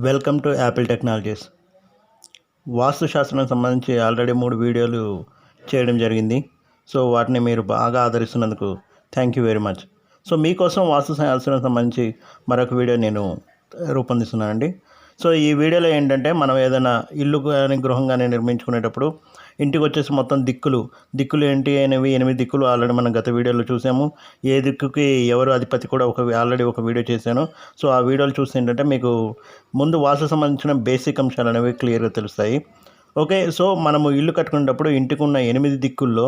Welcome to apple technologies. వాస్తు శాస్త్రం సంబంధించి already మూడు వీడియోలు చేయడం జరిగింది. సో వాటిని మీరు బాగా ఆదరిస్తున్నందుకు thank you very much so మీకోసం వాస్తు శాస్త్రం సంబంధించి మరొక వీడియో నేను రూపొందిస్తున్నానండి. సో ఈ వీడియోలో ఏంటంటే మనం ఏదైనా ఇల్లు కానీ గృహం కానీ నిర్మించుకునేటప్పుడు ఇంటికి వచ్చేసి మొత్తం దిక్కులు. దిక్కులు ఏంటి అనేవి ఎనిమిది దిక్కులు ఆల్రెడీ మనం గత వీడియోలో చూసాము. ఏ దిక్కుకి ఎవరు అధిపతి కూడా ఒక ఆల్రెడీ ఒక వీడియో చేశాను. సో ఆ వీడియోలు చూస్తే ఏంటంటే మీకు ముందు వాసు సంబంధించిన బేసిక్ అంశాలు అనేవి క్లియర్గా తెలుస్తాయి. ఓకే సో మనము ఇల్లు కట్టుకునేటప్పుడు ఇంటికి ఉన్న ఎనిమిది దిక్కుల్లో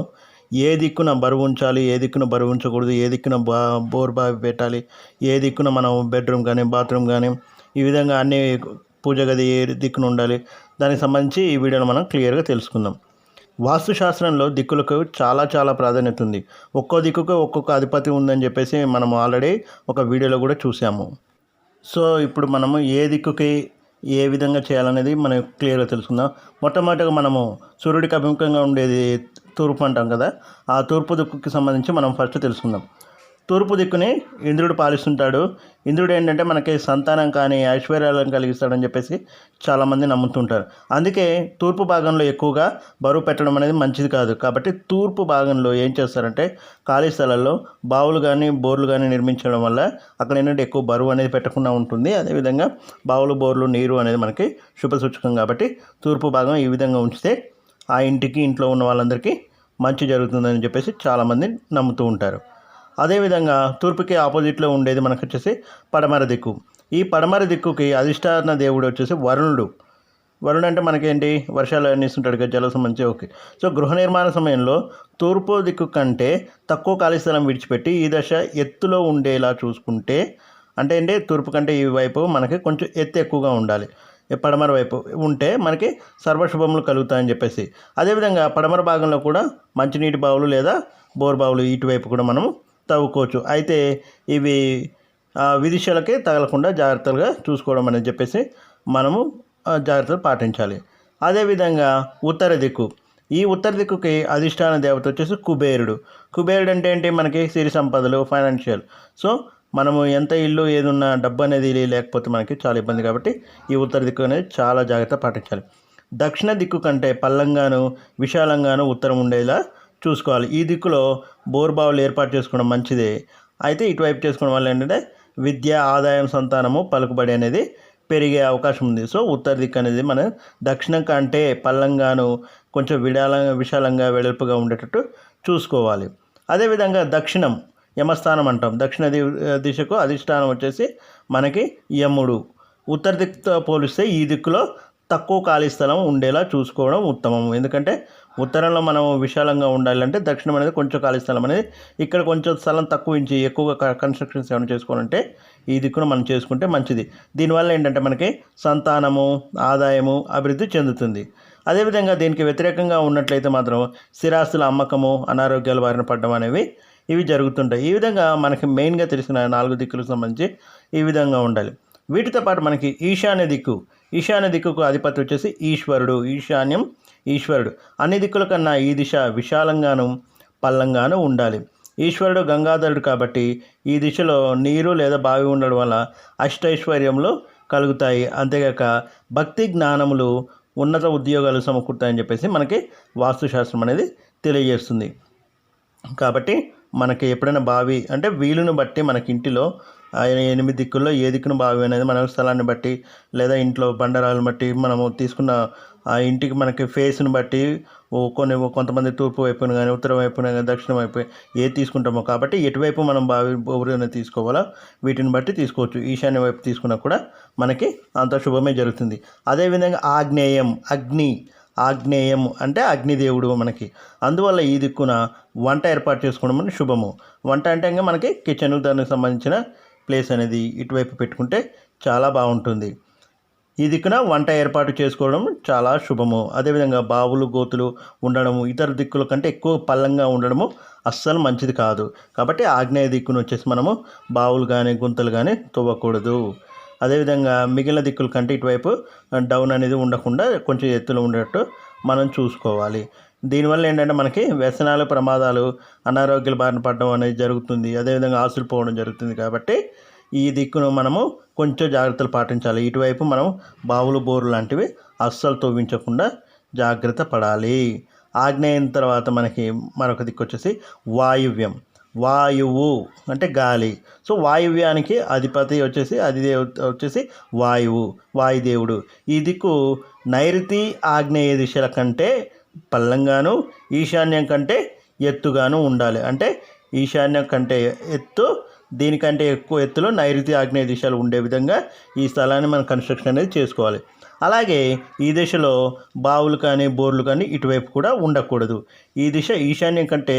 ఏ దిక్కున బరువు ఉంచాలి ఏ దిక్కున బరువు ఉంచకూడదు ఏ దిక్కున బా బోర్ బావి పెట్టాలి ఏ దిక్కున మనం బెడ్రూమ్ కానీ బాత్రూమ్ కానీ ఈ విధంగా అన్ని పూజ గది ఏ దిక్కున ఉండాలి. దానికి సంబంధించి ఈ వీడియోలో మనం క్లియర్గా తెలుసుకుందాం. వాస్తుశాస్త్రంలో దిక్కులకు చాలా చాలా ప్రాధాన్యత ఉంది. ఒక్కో దిక్కుకు ఒక్కొక్క అధిపతి ఉందని చెప్పేసి మనం ఆల్రెడీ ఒక వీడియోలో కూడా చూసాము సో ఇప్పుడు మనము ఏ దిక్కుకి ఏ విధంగా చేయాలనేది మనం క్లియర్గా తెలుసుకుందాం. మొట్టమొదటిగా మనము సూర్యుడికి అభిముఖంగా ఉండేది తూర్పు అంటాం కదా. ఆ తూర్పు దిక్కుకి సంబంధించి మనం ఫస్ట్ తెలుసుకుందాం. తూర్పు దిక్కుని ఇంద్రుడు పాలిస్తుంటాడు. ఇంద్రుడు ఏంటంటే మనకి సంతానం కానీ ఐశ్వర్యాలను కలిగిస్తాడని చెప్పేసి చాలామంది నమ్ముతుంటారు. అందుకే తూర్పు భాగంలో ఎక్కువగా బరువు పెట్టడం అనేది మంచిది కాదు. కాబట్టి తూర్పు భాగంలో ఏం చేస్తారంటే ఖాళీ స్థలాల్లో బావులు కానీ బోర్లు కానీ నిర్మించడం వల్ల అక్కడ ఏంటంటే ఎక్కువ బరువు అనేది పెట్టకుండా ఉంటుంది. అదేవిధంగా బావులు బోర్లు నీరు అనేది మనకి శుభసూచకం. కాబట్టి తూర్పు భాగం ఈ విధంగా ఉంచితే ఆ ఇంటికి ఇంట్లో ఉన్న వాళ్ళందరికీ మంచి జరుగుతుందని చెప్పేసి చాలామంది నమ్ముతూ ఉంటారు. అదేవిధంగా తూర్పుకి ఆపోజిట్లో ఉండేది మనకు వచ్చేసి పడమర దిక్కు. ఈ పడమర దిక్కుకి అధిష్టాన దేవుడు వచ్చేసి వరుణుడు. వరుణుడు అంటే మనకేంటి? వర్షాలు అన్నిస్తుంటాడు కదా జల సంబంధించి ఓకే. సో గృహ నిర్మాణ సమయంలో తూర్పు దిక్కు కంటే తక్కువ ఖాళీ స్థలం విడిచిపెట్టి ఈ దశ ఎత్తులో ఉండేలా చూసుకుంటే అంటే ఏంటి? తూర్పు కంటే ఈ వైపు మనకి కొంచెం ఎత్తు ఎక్కువగా ఉండాలి. పడమర వైపు ఉంటే మనకి సర్వశుభములు కలుగుతాయని చెప్పేసి. అదేవిధంగా పడమర భాగంలో కూడా మంచినీటి బావులు లేదా బోర్ బావులు ఇటువైపు కూడా మనం తవ్వుకోవచ్చు. అయితే ఇవి విదిశలకే తగలకుండా జాగ్రత్తలుగా చూసుకోవడం అని చెప్పేసి మనము జాగ్రత్తలు పాటించాలి. అదేవిధంగా ఉత్తర దిక్కు. ఈ ఉత్తర దిక్కుకి అధిష్టాన దేవత వచ్చేసి కుబేరుడు. కుబేరుడు అంటే ఏంటి? మనకి సిరి సంపదలు ఫైనాన్షియల్. సో మనము ఎంత ఇల్లు ఏదున్నా డబ్బు అనేది లేకపోతే మనకి చాలా ఇబ్బంది కాబట్టి ఈ ఉత్తర దిక్కు అనేది చాలా జాగ్రత్త పాటించాలి. దక్షిణ దిక్కు కంటే పల్లంగాను విశాలంగాను ఉత్తరం ఉండేలా చూసుకోవాలి. ఈ దిక్కులో బోర్బావులు ఏర్పాటు చేసుకోవడం మంచిదే. అయితే ఇటువైపు చేసుకోవడం వల్ల ఏంటంటే విద్య ఆదాయం సంతానము పలుకుబడి అనేది పెరిగే అవకాశం ఉంది. సో ఉత్తర దిక్కు అనేది మన దక్షిణం కంటే పల్లంగాను కొంచెం విడాల విశాలంగా వెడల్పుగా ఉండేటట్టు చూసుకోవాలి. అదేవిధంగా దక్షిణం యమస్థానం అంటాం. దక్షిణ ది దిశకు అధిష్టానం వచ్చేసి మనకి యముడు. ఉత్తర దిక్కుతో పోలిస్తే ఈ దిక్కులో తక్కువ ఖాళీ స్థలం ఉండేలా చూసుకోవడం ఉత్తమం. ఎందుకంటే ఉత్తరంలో మనం విశాలంగా ఉండాలంటే దక్షిణం అనేది కొంచెం ఖాళీ స్థలం అనేది ఇక్కడ కొంచెం స్థలం తక్కువ ఇంచి ఎక్కువగా క- కన్స్ట్రక్షన్స్ ఏమైనా చేసుకోవాలంటే ఈ దిక్కును మనం చేసుకుంటే మంచిది. దీనివల్ల ఏంటంటే మనకి సంతానము ఆదాయము అభివృద్ధి చెందుతుంది. అదేవిధంగా దీనికి వ్యతిరేకంగా ఉన్నట్లయితే మాత్రం స్థిరాస్తుల అమ్మకము అనారోగ్యాల బారిన పడడం అనేవి ఇవి జరుగుతుంటాయి. ఈ విధంగా మనకి మెయిన్గా తెలిసిన నాలుగు దిక్కులకు సంబంధించి ఈ విధంగా ఉండాలి. వీటితో పాటు మనకి ఈశాన్య దిక్కు ఈశాన్య దిక్కుకు అధిపతి వచ్చేసి ఈశ్వరుడు ఈశాన్యం ఈశ్వరుడు. అన్ని దిక్కుల కన్నా ఈ దిశ విశాలంగాను పల్లంగాను ఉండాలి. ఈశ్వరుడు గంగాధరుడు కాబట్టి ఈ దిశలో నీరు లేదా బావి ఉండడం వల్ల అష్టైశ్వర్యములు కలుగుతాయి. అంతేగాక భక్తి జ్ఞానములు ఉన్నత ఉద్యోగాలు సమకూరుతాయని చెప్పేసి మనకి వాస్తుశాస్త్రం అనేది తెలియజేస్తుంది. కాబట్టి మనకి ఎప్పుడైనా బావి అంటే వీలును బట్టి మనకి ఇంటిలో ఆయన ఎనిమిది దిక్కుల్లో ఏ దిక్కున బావి అనేది మన స్థలాన్ని బట్టి లేదా ఇంట్లో బండరాలను బట్టి మనము తీసుకున్న ఆ ఇంటికి మనకి ఫేస్ని బట్టి ఓ కొన్ని కొంతమంది తూర్పు వైపున కానీ ఉత్తరం వైపున కానీ దక్షిణం వైపు ఏ తీసుకుంటామో కాబట్టి ఎటువైపు మనం బావి బొగురు తీసుకోవాలో వీటిని బట్టి తీసుకోవచ్చు. ఈశాన్య వైపు తీసుకున్నా కూడా మనకి అంత శుభమే జరుగుతుంది. అదేవిధంగా ఆగ్నేయం అగ్ని ఆగ్నేయం అంటే అగ్నిదేవుడు మనకి. అందువల్ల ఈ దిక్కున వంట ఏర్పాటు చేసుకోవడం అనేది శుభము. వంట అంటే ఇంకా మనకి కిచెన్ దానికి సంబంధించిన ప్లేస్ అనేది ఇటువైపు పెట్టుకుంటే చాలా బాగుంటుంది. ఈ దిక్కున వంట ఏర్పాటు చేసుకోవడం చాలా శుభము. అదేవిధంగా బావులు గోతులు ఉండడము ఇతర దిక్కుల కంటే ఎక్కువ పల్లంగా ఉండడము అస్సలు మంచిది కాదు. కాబట్టి ఆగ్నేయ దిక్కును వచ్చేసి మనము బావులు కానీ గుంతలు కానీ తవ్వకూడదు. అదేవిధంగా మిగిలిన దిక్కుల కంటే ఇటువైపు డౌన్ అనేది ఉండకుండా కొంచెం ఎత్తులో ఉండేటట్టు మనం చూసుకోవాలి. దీనివల్ల ఏంటంటే మనకి వ్యసనాలు ప్రమాదాలు అనారోగ్యాలు బారిన పడడం అనేది జరుగుతుంది. అదేవిధంగా ఆస్తులు పోవడం జరుగుతుంది కాబట్టి ఈ దిక్కును మనము కొంచెం జాగ్రత్తలు పాటించాలి. ఇటువైపు మనం బావులు బోరు లాంటివి అస్సలు తవ్వించకుండా జాగ్రత్త పడాలి. ఆగ్నేయం తర్వాత మనకి మరొక దిక్కు వచ్చేసి వాయువ్యం. వాయువు అంటే గాలి. సో వాయువ్యానికి అధిపతి వచ్చేసి అధిదేవ వచ్చేసి వాయువు వాయుదేవుడు. ఈ దిక్కు నైరుతి ఆగ్నేయ దిశల కంటే పల్లంగాను ఈశాన్యం కంటే ఎత్తుగాను ఉండాలి. అంటే ఈశాన్యం కంటే ఎత్తు దీనికంటే ఎక్కువ ఎత్తులో నైరుతి ఆగ్నేయ దిశలు ఉండే విధంగా ఈ స్థలాన్ని మనం కన్స్ట్రక్షన్ అనేది చేసుకోవాలి. అలాగే ఈ దిశలో బావులు కానీ బోర్లు కానీ ఇటువైపు కూడా ఉండకూడదు. ఈ దిశ ఈశాన్యం కంటే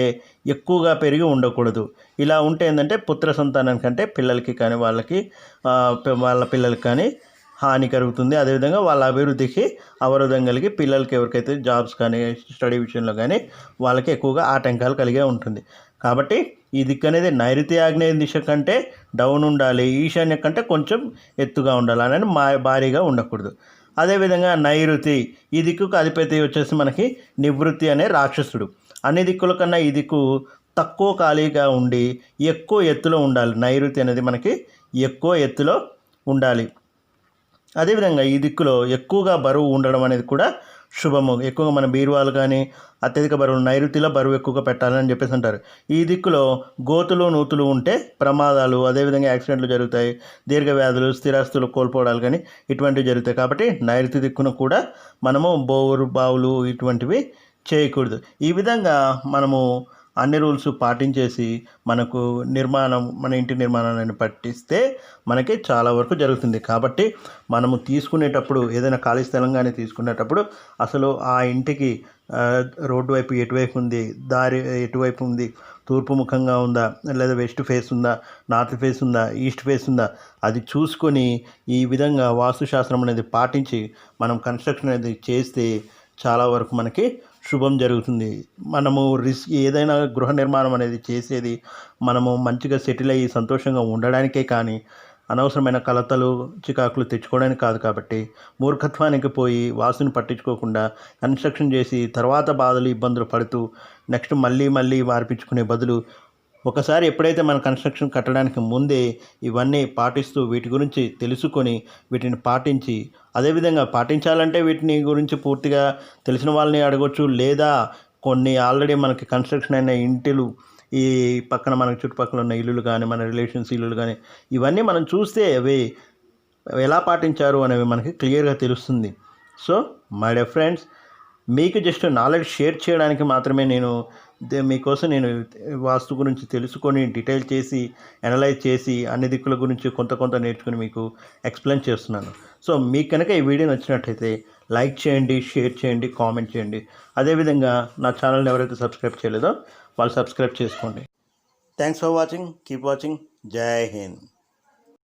ఎక్కువగా పెరిగి ఉండకూడదు. ఇలా ఉంటే ఏంటంటే పుత్ర సంతానం కంటే పిల్లలకి కానీ వాళ్ళకి వాళ్ళ పిల్లలకి కానీ హాని కలుగుతుంది. అదేవిధంగా వాళ్ళ అభివృద్ధికి అవరోధం కలిగి పిల్లలకి ఎవరికైతే జాబ్స్ కానీ స్టడీ విషయంలో కానీ వాళ్ళకి ఎక్కువగా ఆటంకాలు కలిగే ఉంటుంది. కాబట్టి ఈ దిక్కు అనేది నైరుతి ఆగ్నేయ దిశ కంటే డౌన్ ఉండాలి. ఈశాన్య కంటే కొంచెం ఎత్తుగా ఉండాలి అనేది మా భారీగా ఉండకూడదు. అదేవిధంగా నైరుతి ఈ దిక్కుకు అధిపతి వచ్చేసి మనకి నివృత్తి అనే రాక్షసుడు. అన్ని దిక్కుల కన్నా ఈ దిక్కు తక్కువ ఖాళీగా ఉండి ఎక్కువ ఎత్తులో ఉండాలి. నైరుతి అనేది మనకి ఎక్కువ ఎత్తులో ఉండాలి. అదేవిధంగా ఈ దిక్కులో ఎక్కువగా బరువు ఉండడం అనేది కూడా శుభము. ఎక్కువగా మన బీరువాలు కానీ అత్యధిక బరువు నైరుతిలో బరువు ఎక్కువగా పెట్టాలని చెప్పేసి అంటారు. ఈ దిక్కులో గోతులు నూతులు ఉంటే ప్రమాదాలు అదేవిధంగా యాక్సిడెంట్లు జరుగుతాయి. దీర్ఘ వ్యాధులు స్థిరాస్తులు కోల్పోవడాలు కానీ ఇటువంటివి జరుగుతాయి. కాబట్టి నైరుతి దిక్కును కూడా మనము బోరు బావులు ఇటువంటివి చేయకూడదు. ఈ విధంగా మనము అన్ని రూల్స్ పాటించేసి మనకు నిర్మాణం మన ఇంటి నిర్మాణాన్ని పట్టిస్తే మనకి చాలా వరకు జరుగుతుంది. కాబట్టి మనము తీసుకునేటప్పుడు ఏదైనా ఖాళీ స్థలం కానీ తీసుకునేటప్పుడు అసలు ఆ ఇంటికి రోడ్డు వైపు ఎటువైపు ఉంది దారి ఎటువైపు ఉంది తూర్పు ముఖంగా ఉందా లేదా వెస్ట్ ఫేస్ ఉందా నార్త్ ఫేస్ ఉందా ఈస్ట్ ఫేస్ ఉందా అది చూసుకొని ఈ విధంగా వాస్తుశాస్త్రం అనేది పాటించి మనం కన్స్ట్రక్షన్ అనేది చేస్తే చాలా వరకు మనకి శుభం జరుగుతుంది. మనము రిస్క్ ఏదైనా గృహ నిర్మాణం అనేది చేసేది మనము మంచిగా సెటిల్ అయ్యి సంతోషంగా ఉండడానికే కానీ అనవసరమైన కలతలు చికాకులు తెచ్చుకోవడానికి కాదు కాబట్టి మూర్ఖత్వానికి పోయి వాసుని పట్టించుకోకుండా కన్స్ట్రక్షన్ చేసి తర్వాత బాధలు ఇబ్బందులు పడుతూ నెక్స్ట్ మళ్ళీ మళ్ళీ మార్పించుకునే బదులు ఒకసారి ఎప్పుడైతే మన కన్స్ట్రక్షన్ కట్టడానికి ముందే ఇవన్నీ పాటిస్తూ వీటి గురించి తెలుసుకొని వీటిని పాటించి అదేవిధంగా పాటించాలంటే వీటిని గురించి పూర్తిగా తెలిసిన వాళ్ళని అడగొచ్చు లేదా కొన్ని ఆల్రెడీ మనకి కన్స్ట్రక్షన్ అయిన ఇంటిలు ఈ పక్కన మనకి చుట్టుపక్కల ఉన్న ఇల్లులు కానీ మన రిలేషన్స్ ఇల్లులు కానీ ఇవన్నీ మనం చూస్తే అవి ఎలా పాటించారు అనేవి మనకి క్లియర్గా తెలుస్తుంది. సో మై డియర్ ఫ్రెండ్స్ మీకు జస్ట్ నాలెడ్జ్ షేర్ చేయడానికి మాత్రమే నేను మీకోసం నేను వాస్తు గురించి తెలుసుకొని డీటెయిల్ చేసి అనలైజ్ చేసి అన్ని దిక్కుల గురించి కొంత కొంత నేర్చుకుని మీకు ఎక్స్ప్లెయిన్ చేస్తున్నాను. సో మీకు కనుక ఈ వీడియో నచ్చినట్లయితే లైక్ చేయండి షేర్ చేయండి కామెంట్ చేయండి. అదేవిధంగా నా ఛానల్ని ఎవరైతే సబ్స్క్రైబ్ చేయలేదో వాళ్ళు సబ్స్క్రైబ్ చేసుకోండి. Thanks for watching keep watching జై హింద్